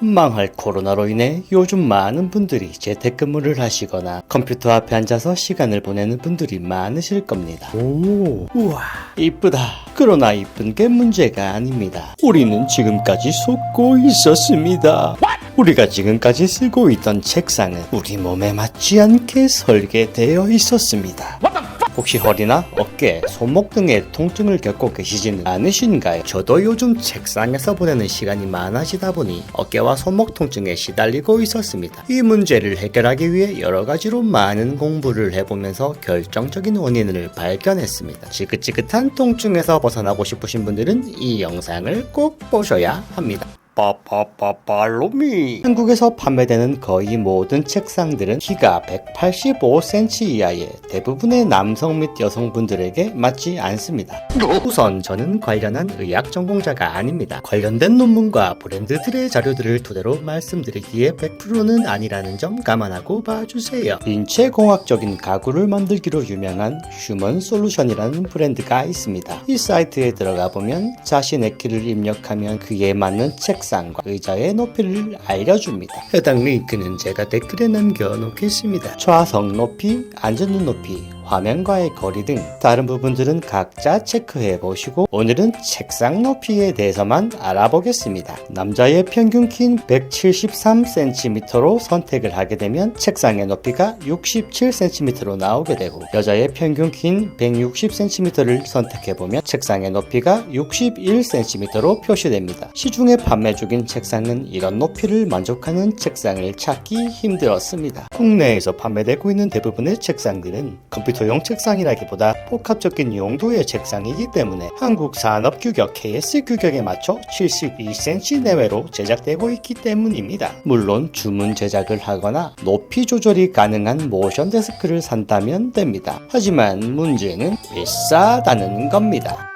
망할 코로나로 인해 요즘 많은 분들이 재택근무를 하시거나 컴퓨터 앞에 앉아서 시간을 보내는 분들이 많으실 겁니다. 오, 우와, 이쁘다. 그러나 이쁜 게 문제가 아닙니다. 우리는 지금까지 속고 있었습니다. 우리가 지금까지 쓰고 있던 책상은 우리 몸에 맞지 않게 설계되어 있었습니다. 혹시 허리나 어깨, 손목 등의 통증을 겪고 계시지는 않으신가요? 저도 요즘 책상에서 보내는 시간이 많아지다 보니 어깨와 손목 통증에 시달리고 있었습니다. 이 문제를 해결하기 위해 여러 가지로 많은 공부를 해보면서 결정적인 원인을 발견했습니다. 지긋지긋한 통증에서 벗어나고 싶으신 분들은 이 영상을 꼭 보셔야 합니다. 빠빠빠빨로미 한국에서 판매되는 거의 모든 책상들은 키가 185cm 이하의 대부분의 남성 및 여성분들에게 맞지 않습니다. 우선 저는 관련한 의학 전공자가 아닙니다. 관련된 논문과 브랜드들의 자료들을 토대로 말씀드리기에 100%는 아니라는 점 감안하고 봐주세요. 인체공학적인 가구를 만들기로 유명한 휴먼 솔루션이라는 브랜드가 있습니다. 이 사이트에 들어가 보면 자신의 키를 입력하면 그에 맞는 책상 과 의자의 높이를 알려줍니다. 해당 링크는 제가 댓글에 남겨놓겠습니다. 좌석 높이, 앉는 높이, 화면과의 거리 등 다른 부분들은 각자 체크해 보시고 오늘은 책상 높이에 대해서만 알아보겠습니다. 남자의 평균 키는 173cm로 선택을 하게 되면 책상의 높이가 67cm로 나오게 되고 여자의 평균 키는 160cm를 선택해 보면 책상의 높이가 61cm로 표시됩니다. 시중에 판매 중인 책상은 이런 높이를 만족하는 책상을 찾기 힘들었습니다. 국내에서 판매되고 있는 대부분의 책상들은 컴퓨터 용 책상이라기보다 복합적인 용도의 책상이기 때문에 한국 산업 규격 KS 규격에 맞춰 72cm 내외로 제작되고 있기 때문입니다. 물론 주문 제작을 하거나 높이 조절이 가능한 모션 데스크를 산다면 됩니다. 하지만 문제는 비싸다는 겁니다.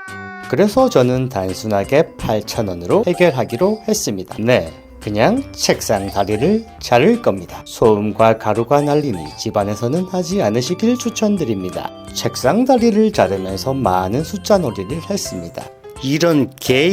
그래서 저는 단순하게 8,000원으로 해결하기로 했습니다. 네. 그냥 책상 다리를 자를 겁니다. 소음과 가루가 날리니 집안에서는 하지 않으시길 추천드립니다. 책상 다리를 자르면서 많은 숫자 놀이를 했습니다. 이런 개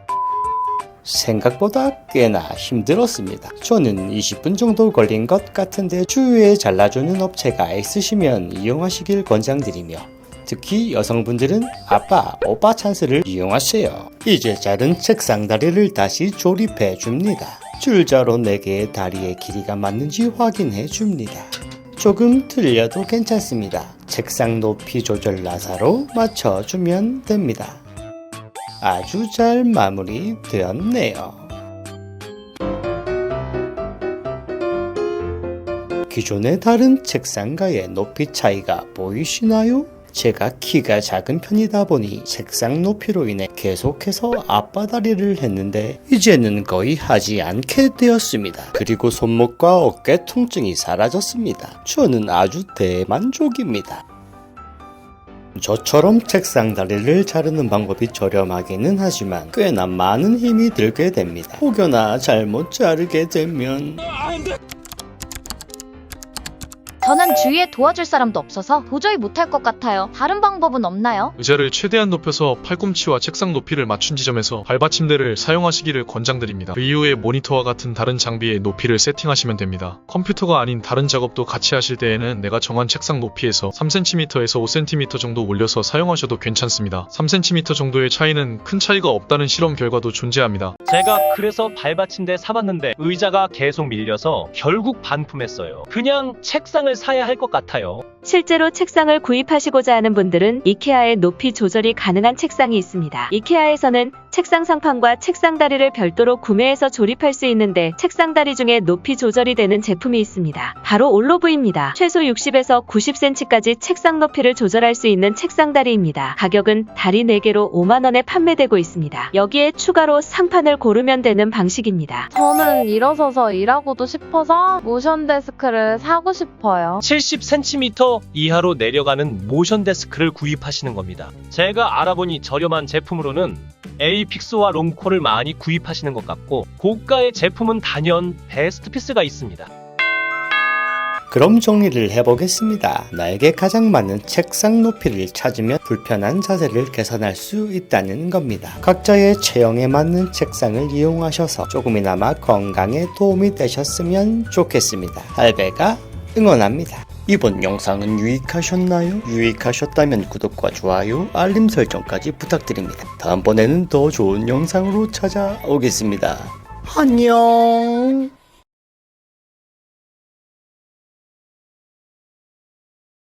생각보다 꽤나 힘들었습니다. 저는 20분 정도 걸린 것 같은데 주위에 잘라주는 업체가 있으시면 이용하시길 권장드리며 특히 여성분들은 아빠, 오빠 찬스를 이용하세요. 이제 자른 책상 다리를 다시 조립해 줍니다. 줄자로 4개의 다리의 길이가 맞는지 확인해 줍니다. 조금 틀려도 괜찮습니다. 책상 높이 조절 나사로 맞춰주면 됩니다. 아주 잘 마무리 되었네요. 기존의 다른 책상과의 높이 차이가 보이시나요? 제가 키가 작은 편이다 보니 책상 높이로 인해 계속해서 앞바다리를 했는데 이제는 거의 하지 않게 되었습니다. 그리고 손목과 어깨 통증이 사라졌습니다. 저는 아주 대만족입니다. 저처럼 책상 다리를 자르는 방법이 저렴하기는 하지만 꽤나 많은 힘이 들게 됩니다. 혹여나 잘못 자르게 되면 저는 주위에 도와줄 사람도 없어서 도저히 못할 것 같아요. 다른 방법은 없나요? 의자를 최대한 높여서 팔꿈치와 책상 높이를 맞춘 지점에서 발받침대를 사용하시기를 권장드립니다. 그 이후에 모니터와 같은 다른 장비의 높이를 세팅하시면 됩니다. 컴퓨터가 아닌 다른 작업도 같이 하실 때에는 내가 정한 책상 높이에서 3cm에서 5cm 정도 올려서 사용하셔도 괜찮습니다. 3cm 정도의 차이는 큰 차이가 없다는 실험 결과도 존재합니다. 제가 그래서 발받침대 사봤는데 의자가 계속 밀려서 결국 반품했어요. 그냥 책상을 사야 할 것 같아요. 실제로 책상을 구입하시고자 하는 분들은 이케아의 높이 조절이 가능한 책상이 있습니다. 이케아에서는 책상 상판과 책상 다리를 별도로 구매해서 조립할 수 있는데 책상 다리 중에 높이 조절이 되는 제품이 있습니다. 바로 올로브입니다. 최소 60에서 90cm까지 책상 높이를 조절할 수 있는 책상 다리입니다. 가격은 다리 4개로 5만원에 판매되고 있습니다. 여기에 추가로 상판을 고르면 되는 방식입니다. 저는 일어서서 일하고도 싶어서 모션 데스크를 사고 싶어요. 70cm 이하로 내려가는 모션 데스크를 구입하시는 겁니다. 제가 알아보니 저렴한 제품으로는 에이픽스와 롱코를 많이 구입하시는 것 같고 고가의 제품은 단연 베스트피스가 있습니다. 그럼 정리를 해보겠습니다. 나에게 가장 맞는 책상 높이를 찾으면 불편한 자세를 개선할 수 있다는 겁니다. 각자의 체형에 맞는 책상을 이용하셔서 조금이나마 건강에 도움이 되셨으면 좋겠습니다. 할배가 응원합니다. 이번 영상은 유익하셨나요? 유익하셨다면 구독과 좋아요, 알림 설정까지 부탁드립니다. 다음번에는 더 좋은 영상으로 찾아오겠습니다. 안녕!